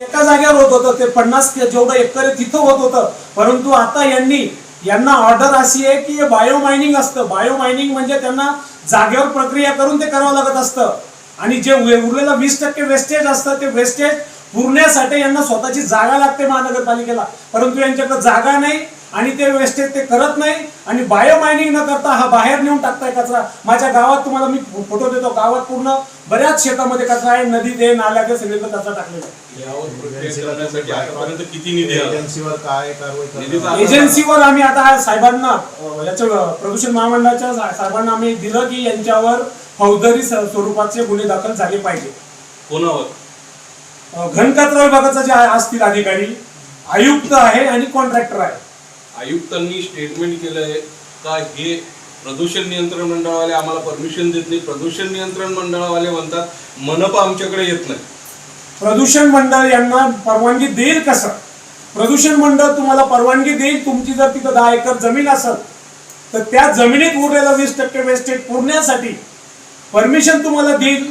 एका जागेवर होत होतं. ते पन्नास ते जेवढं एकर आहे तिथं होत होतं. परंतु आता यांनी यांना ऑर्डर अशी आहे की बायो मायनिंग असतं. बायो मायनिंग म्हणजे त्यांना जागेवर प्रक्रिया करून ते करावं लागत असतं. आणि जे उरलेलं वीस टक्के वेस्टेज असतं ते वेस्टेज पुरण्यासाठी यांना स्वतःची जागा लागते महानगरपालिकेला. परंतु यांच्याकडे जागा नाही. आणि ते वेस्टेज ते करत नाही. आणि बायो मायनिंग न करता हा बाहेर नेऊन टाकताय कचरा. माझ्या गावात तुम्हाला मी फोटो देतो. गावात पूर्ण बऱ्याच शेतामध्ये कचरा आहे. नदीत आहे नाल्यात आहे सगळीकडे कचरा टाकलेला आहे. एजन्सीवर काय कारवाई करणार? निधीचा- एजन्सीवर आम्ही आता साहेबांना याच्या प्रदूषण महामंडळाच्या साहेबांना आम्ही दिलं की यांच्यावर फौजदारी स्वरूपाचे गुन्हे दाखल झाले पाहिजे. कोणावर? घनकचरा विभागाचा जे असतील अधिकारी. आयुक्त आहे आणि कॉन्ट्रॅक्टर आहे. आयुक्तांनी स्टेटमेंट केलं आहे का हे प्रदूषण नियंत्रण मंडळावाले आम्हाला परमिशन देत नाही. प्रदूषण नियंत्रण मंडळावाले म्हणतात मनपा आमच्याकडे येत नाही. प्रदूषण मंडळ यांना परवानगी देईल कसं? प्रदूषण मंडळ तुम्हाला परवानगी देईल तुमची जर तिथं दहा एकर जमीन असेल तर त्या जमिनीत उरलेला वीस टक्के वेस्टेज पुरण्यासाठी परमिशन तुम्हाला देईल.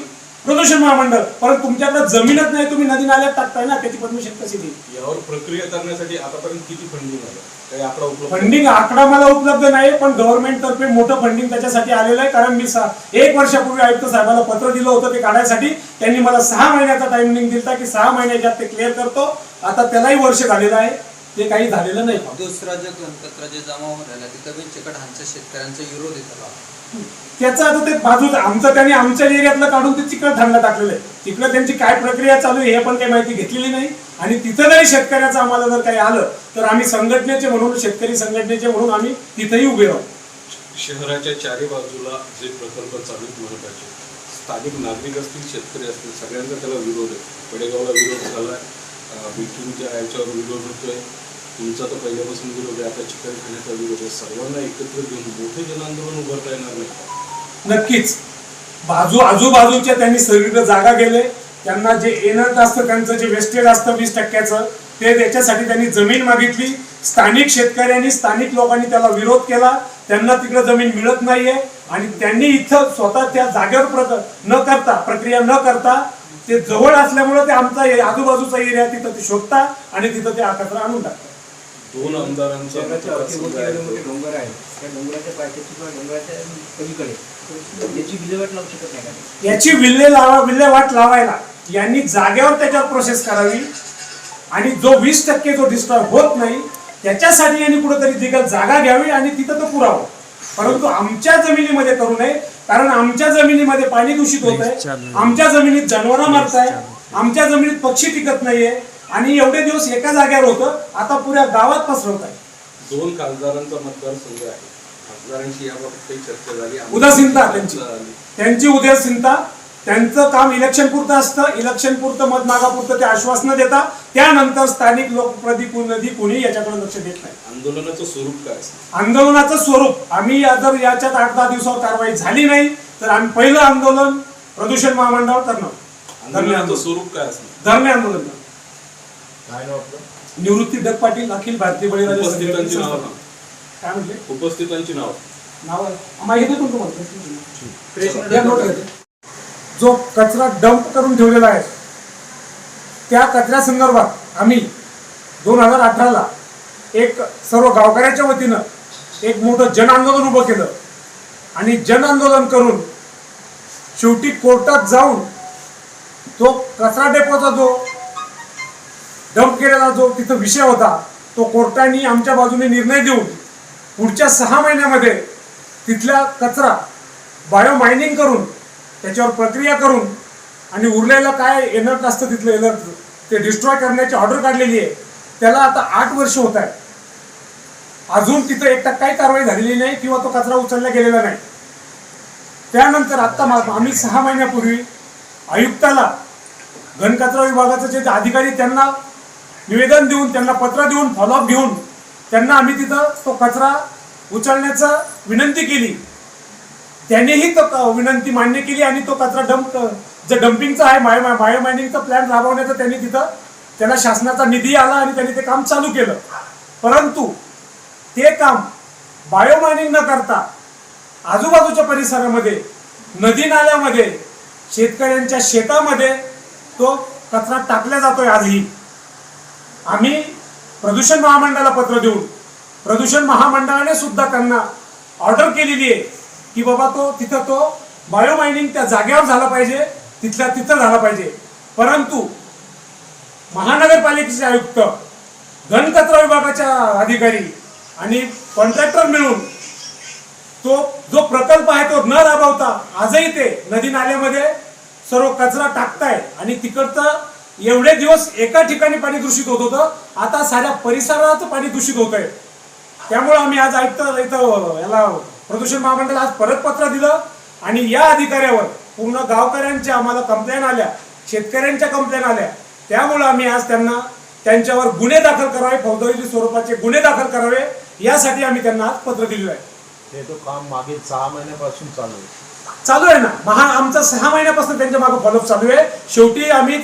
प्रदूषण महामंडळ. परंतु तुमच्याकडे जमीनच नाही तुम्ही नदी नाल्यात टाकताय ना त्याची परमिशन कशी देईल यावर प्रक्रिया करण्यासाठी आतापर्यंत किती फंडिंग आलं काही आकडा उपलब्ध? फंडिंग आकडा मला उपलब्ध नाही पण गव्हर्नमेंट तर्फे मोठं फंडिंग त्याच्यासाठी आलेलं आहे. कारण मी सा- एक वर्षापूर्वी आयुक्त साहेबांना पत्र दिलं होतं ते काढायसाठी. त्यांनी मला सहा महिन्याचा टायमिंग दिला की सहा महिन्याच्यात ते क्लिअर करतो. आता त्यालाही वर्ष झालेलं आहे. ते काही झालेलं नाही. दुसरा जे गणकचरा जे जमा होऊन राहिला तिथं बी चिकट हांच्या शेतकऱ्यांचा विरोध येतो त्याचं आता ते बाजूच आमचं त्यांनी आमच्या एरियातलं काढून ते तिकडं थंड टाकलेलं आहे. तिकडं त्यांची काय प्रक्रिया चालू आहे हे पण काही माहिती घेतलेली नाही. आणि तिथं जरी शेतकऱ्याचं आम्हाला जर काही आलं तर आम्ही संघटनेचे म्हणून शेतकरी संघटनेचे म्हणून आम्ही तिथेही उभे राहू. शहराच्या चारी बाजूला जे प्रकल्प चालू महत्त्वाचे स्थानिक नागरिक असतील शेतकरी असतील सगळ्यांचा त्याला विरोध आहे. पेडेगावला विरोध झाला मिठूनच्या याच्यावर विरोध होतोय. तुमचा तर पहिल्यापासून विरोध आहे. आता चिकनखान्याचा विरोध आहे. सर्वांना एकत्र घेऊन मोठे जनआंदोलन उभारता येणार नाही. नक्कीच. बाजू आजूबाजूच्या त्यांनी सगळीकडे जागा गेले त्यांना जे एनर्ट असतं त्यांचं जे वेस्टेज असतं वीस टक्क्याचं ते त्याच्यासाठी त्यांनी जमीन मागितली. स्थानिक शेतकऱ्यांनी स्थानिक लोकांनी त्याला विरोध केला. त्यांना तिकडे जमीन मिळत नाहीये. आणि त्यांनी इथं स्वतः त्या जागेवर प्रक न करता प्रक्रिया न करता ते जवळ असल्यामुळे ते आमचा आजूबाजूचा एरिया तिथं ते शोधता आणि तिथं ते आकत्र आणून टाकतात. दोन आमदारांचा अवतीभोवती एवढे मोठे तो. डोंगर आहे त्या डोंगराच्या पायथ्याशी किंवा डोंगराच्या पलीकडे याची विल्हेवाट लावू शकत नाही का? याची विल्हे लावा विल्हेवाट लावायला. यांनी जागेवर त्याच्यावर प्रोसेस करावी. आणि जो वीस टक्के जो डिस्ट्रॉय होत नाही त्याच्यासाठी यांनी कुठेतरी तिकडे जागा घ्यावी आणि तिथं तो पुरावं. परंतु आमच्या जमिनीमध्ये करू नये कारण आमच्या जमिनीमध्ये पाणी दूषित होत आहे आमच्या जमिनीत जनावरं मरत आहे आमच्या जमिनीत पक्षी टिकत नाहीये. आणि एवढे दिवस एका जागेवर होतं आता पुऱ्या गावात पसरवत आहे. दोन खासदारांचा मतदारसंघ आहे. खासदारांशी याबाबत काही चर्चा झाली. उदासीनता त्यांची. त्यांची उदासीनता त्यांचं काम इलेक्शन पुरतं असतं. इलेक्शन पुरतं मत मागापुरतं ते आश्वासनं देतात. त्यानंतर स्थानिक लोकप्रतिनिधी कोणी याच्याकडे लक्ष देत नाही. आंदोलनाचं स्वरूप काय असतं? आंदोलनाचं स्वरूप. आम्ही जर याच्यात आठ दहा दिवसावर कारवाई झाली नाही तर आम्ही पहिलं आंदोलन प्रदूषण महामंडळावर करणार. धरणे आंदोलनाचं आंदोलन. स्वरूप काय असतं धरणे आंदोलन. करणार. काय नाव आपलं? निवृत्ती डग पाटील अखिल भारतीय बळीराजा उपस्थितांची संघटनेचे नावं संस्थापक. काय म्हटले? उपस्थितांची नाव. नाव आहे माहिती देतो तुम्हाला या नोट घेते. जो कचरा डंप करून ठेवलेला आहे त्या कचऱ्या संदर्भात आम्ही दोन हजार अठराला एक सर्व गावकऱ्याच्या वतीनं एक मोठं जन आंदोलन उभं केलं. आणि जन आंदोलन करून शेवटी कोर्टात जाऊन तो कचरा डेपोचा जो डंप केलेला जो तिथं विषय होता तो कोर्टाने आमच्या बाजूने निर्णय देऊन पुढच्या सहा महिन्यामध्ये तिथला कचरा बायो मायनिंग करून त्याच्यावर प्रक्रिया करून आणि उरलेलं काय एनर्ट असतं तिथलं एनर्ट ते डिस्ट्रॉय करण्याची ऑर्डर काढलेली आहे त्याला आता आठ वर्ष होत आहे अजून तिथं एक काही कारवाई झालेली नाही किंवा तो कचरा उचलला गेलेला नाही. त्यानंतर आत्ता मा- आम्ही सहा महिन्यापूर्वी आयुक्ताला घनकचरा विभागाचे जे अधिकारी त्यांना निवेदन देऊन त्यांना पत्र देऊन फॉलोअप घेऊन त्यांना आम्ही तिथं तो कचरा उचलण्याचं विनंती केली. त्यांनीही तो क- विनंती मान्य केली आणि तो कचरा डंप जे डम्पिंगचा आहे बायो बायो मायनिंगचा प्लॅन राबवण्याचा त्यांनी तिथं त्याला शासनाचा निधी आला आणि त्यांनी ते काम चालू केलं. परंतु ते काम बायो मायनिंग न करता आजूबाजूच्या परिसरामध्ये नदी नाल्यामध्ये शेतकऱ्यांच्या शेतामध्ये तो कचरा टाकला जातोय आजही. आम्ही प्रदूषण महामंडळाला पत्र देऊन प्रदूषण महामंडळाने सुद्धा त्यांना ऑर्डर केलेली आहे की बाबा तो तिथं तो बायोमायनिंग त्या जागेवर झाला पाहिजे तिथल्या तिथं झाला पाहिजे. परंतु महानगरपालिकेचे आयुक्त घनकचरा विभागाच्या अधिकारी आणि कॉन्ट्रॅक्टर मिळून तो जो प्रकल्प आहे तो न राबवता आजही ते नदी नाल्यामध्ये सर्व कचरा टाकताय आणि तिकडचं एवढे दिवस एका ठिकाणी पाणी दूषित होत होतं. आता साऱ्या परिसरात पाणी दूषित होत आहे त्यामुळे आम्ही आज आयुक्त इथं याला प्रदूषण महामंडळ आज परत पत्र दिलं आणि या अधिकाऱ्यावर पूर्ण गावकऱ्यांच्या आम्हाला कंप्लेन आल्या शेतकऱ्यांच्या कंप्लेन आल्या. त्यामुळे आम्ही आज त्यांना त्यांच्यावर गुन्हे दाखल करावे फौजदारी स्वरूपाचे गुन्हे दाखल करावे यासाठी आम्ही त्यांना आज पत्र दिलेलं आहे. हे तो काम मागील सहा महिन्यापासून चालू आहे. चालू आहे ना. महा आमचा सहा महिन्यापासून त्यांच्या मागे फॉलोअप चालू आहे. शेवटी आम्ही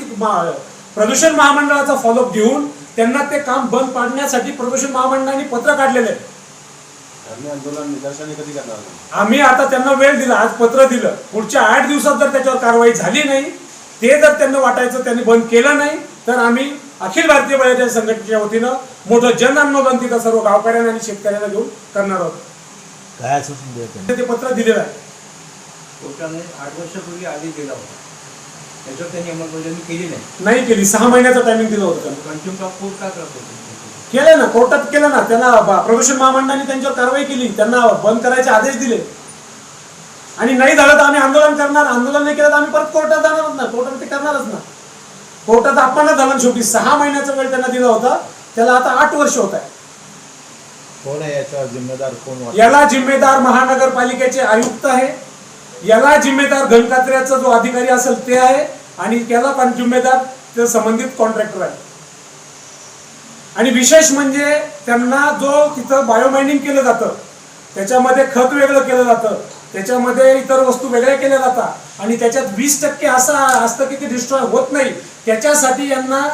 प्रदूषण महामंडळाचा फॉलोअप घेऊन त्यांना ते काम बंद पाडण्यासाठी प्रदूषण महामंडळाने पत्र काढलेलं आहे. धरणे आंदोलन निदर्शने कधी करणार? आम्ही आता त्यांना वेळ दिला आज पत्र दिलं. पुढच्या आठ दिवसात जर त्याच्यावर कारवाई झाली नाही ते जर त्यांना वाटायचं त्यांनी बंद केलं नाही तर आम्ही अखिल भारतीय बळीराजा संघटनेच्या वतीनं मोठं जन आंदोलन तिथं सर्व गावकऱ्यांना आणि शेतकऱ्यांना घेऊन करणार आहोत. काय ते पत्र दिलेलं आहे. कोर्टाने आठ वर्षापूर्वी आदेश दिला होता. त्याच्यावर त्यांनी अंमलबजावणी केली नाही. नाही केली. सहा महिन्याचं टायमिंग दिलं होतं त्यांना. कंटिन्यू का कोर्ट का करतो केलं ना. कोर्टात केलं ना. त्यांना ब- प्रदूषण महामंडळाने त्यांच्यावर कारवाई केली. त्यांना बंद करायचे आदेश दिले. आणि नाही झालं तर आम्ही आंदोलन करणार. आंदोलन नाही केलं तर आम्ही परत कोर्टात जाणारच ना. कोर्टात ते करणारच ना. कोर्टात अपमानच झाला ना शेवटी. सहा महिन्याचा वेळ त्यांना दिला होता. त्याला आता आठ वर्ष होत आहे. कोण आहे याच्यावर जिम्मेदार? कोण वाटतं? याला जिम्मेदार महानगरपालिकेचे आयुक्त आहे. याला जिम्मेदार घनकात्र्याचा जो अधिकारी असेल ते आहे आणि त्याला पण जिम्मेदार ते संबंधित कॉन्ट्रॅक्टर आहे. आणि विशेष म्हणजे त्यांना जो तिथं बायोमायनिंग केलं जातं त्याच्यामध्ये खत वेगळं केलं जातं त्याच्यामध्ये इतर वस्तू वेगळ्या केल्या जातात आणि त्याच्यात वीस टक्के असं असतं की ते डिस्ट्रॉय होत नाही. त्याच्यासाठी यांना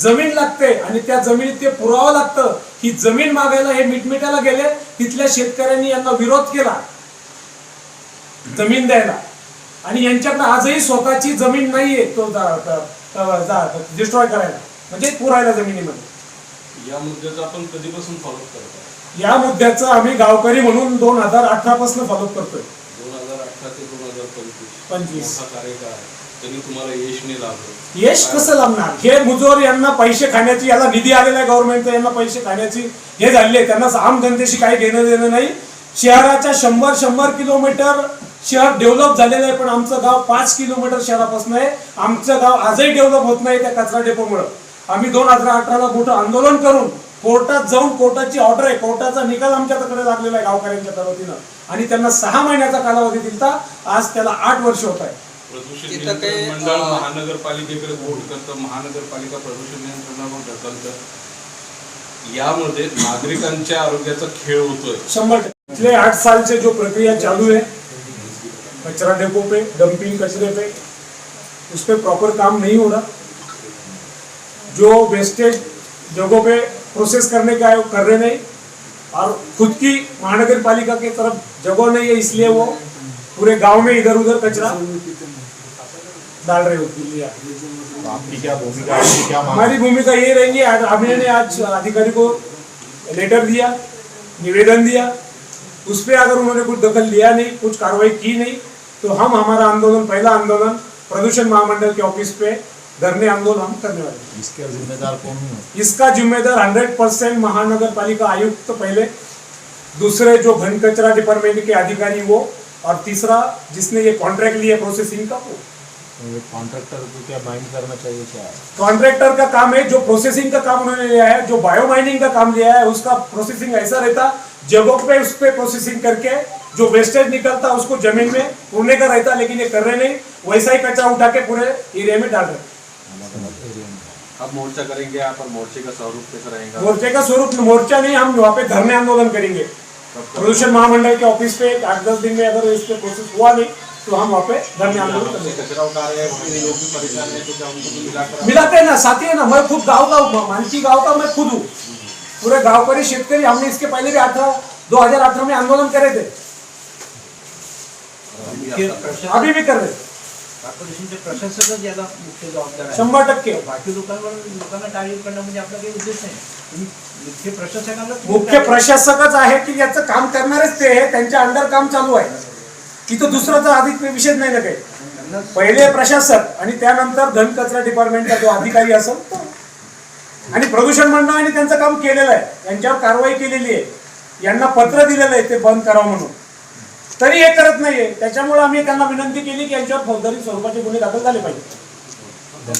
जमीन लागते आणि त्या जमिनीत ते पुरावं लागतं. ही जमीन मागायला हे मिटमिटायला गेले तिथल्या शेतकऱ्यांनी यांना विरोध केला. जमीन द्यायला. आणि यांच्याकडे आजही स्वतःची जमीन नाहीये तो डिस्ट्रॉय करायला. म्हणजे पुरायला जमिनीमध्ये. या मुद्द्याचा आपण कधीपासून फॉलोअप करत या मुद्द्याचं आम्ही गावकरी म्हणून दोन हजार अठरा पासून फॉलोअप करतोय. दोन हजार अठरा ते दोन हजार पंचवीस. पंचवीस. कार्यकाळ. त्यांनी तुम्हाला यश नाही लाभलं. यश कसं लाभणार? हे मुजोर यांना पैसे खाण्याची याला निधी आलेला आहे गव्हर्नमेंटचा यांना पैसे खाण्याची हे झालेले आहे. त्यांना आम जनतेशी काही घेणं देणं नाही. शहराच्या शंभर शंभर किलोमीटर शहर डेव्हलप झालेलं आहे पण आमचं गाव पाच किलोमीटर शहरापासून आहे. आमचं गाव आजही डेव्हलप होत नाही त्या कचरा डेपोमुळं. आम्ही दोन हजार अठराला मोठं आंदोलन करून कोर्टात जाऊन कोर्टाची ऑर्डर आहे. कोर्टाचा निकाल आमच्याकडे लागलेला आहे गावकऱ्यांच्या वतीनं आणि त्यांना सहा महिन्याचा कालावधी दिलता. आज त्याला आठ वर्ष होत आहे. प्रदूषण मंडळ महानगरपालिकेकडे बोर्ड करतं. महानगरपालिका प्रदूषण नियंत्रणावर ढकलतं. यामध्ये नागरिकांच्या आरोग्याचा खेळ होतोय. शंभर आठ साल से जो प्रक्रिया चालू है कचरा डेपो पे डंपिंग कचरे पे उस पर प्रॉपर काम नहीं हो रहा। जो वेस्टेज जगहों पे प्रोसेस करने का है वो कर रहे नहीं और खुद की महानगर पालिका की तरफ़ जगह नहीं है इसलिए वो पूरे गाँव में इधर उधर कचरा डाल रहे है तो आपकी क्या भूमिका क्या हमारी भूमिका ये रहेंगी हमने ने आज अधिकारी को लेटर दिया निवेदन दिया उस पर अगर उन्होंने कुछ दखल लिया नहीं कुछ कार्रवाई की नहीं तो हम हमारा आंदोलन पहला आंदोलन प्रदूषण महामंडल के ऑफ़िस पे धरने आंदोलन हम करने वाले हैं। इसके जिम्मेदार कौन है? इसका जिम्मेदार हंड्रेड परसेंट महानगर पालिका आयुक्त तो पहले दूसरे जो घन कचरा डिपार्टमेंट के अधिकारी वो और तीसरा जिसने ये कॉन्ट्रैक्ट लिया प्रोसेसिंग का वो। तो कॉन्ट्रैक्टर को क्या बाइंड करना चाहिए क्या? कॉन्ट्रैक्टर का काम है जो प्रोसेसिंग का काम उन्होंने लिया है जो बायो माइनिंग का काम लिया है उसका प्रोसेसिंग ऐसा रहता जगहों पे उस पर प्रोसेसिंग करके जो वेस्टेज निकलता उसको ज़मीन में पुरने का रहता लेकिन ये कर रहे नहीं। वैसा ही कचरा उठा के पूरे एरिया में डाल रहे। अब मोर्चा करेंगे का स्वरूप कैसा रहेगा? मोर्चे का स्वरूप मोर्चा नहीं हम वहाँ पे धरने आंदोलन करेंगे। प्रदूषण महामंडल के ऑफ़िस पे आठ दस दिन में अगर इस पे प्रोसेस हुआ नहीं तो हम वहाँ पे धरने आंदोलन करेंगे। हैं हैं तो मिलाते हैं ना साथी है ना मैं खुद गाँव का हूँ, मानसी गाँव का मैं खुद हूँ। पूरे गांवकरी शेतकरी हमने इसके पहले भी अठारह दो हज़ार अठारह में आंदोलन करे थे। अभी भी कर रहे हैं। कॉर्पोरेशनचे प्रशासकच याला मुख्य जबाबदार आहे शंभर टक्के बाकी लोकांवर लोकांना करणं म्हणजे आपला काही उद्देश नाही. तुम्ही मुख्य प्रशासकाला मुख्य प्रशासकच आहे की याचं काम करणारच ते आहे त्यांच्या अंडर काम चालू आहे. तिथं दुसरं तर अधिक विषय नाही ना काही पहिले प्रशासक आणि त्यानंतर घनकचरा डिपार्टमेंटचा जो अधिकारी असेल आणि प्रदूषण मंडळाने त्यांचं काम केलेलं आहे. यांच्यावर कारवाई केलेली आहे. यांना पत्र दिलेलं आहे ते बंद करावं म्हणून. तरी हे करत नाहीये. त्याच्यामुळे आम्ही त्यांना विनंती केली की यांच्यावर फौजदारी स्वरूपाचे गुन्हे दाखल झाले पाहिजे.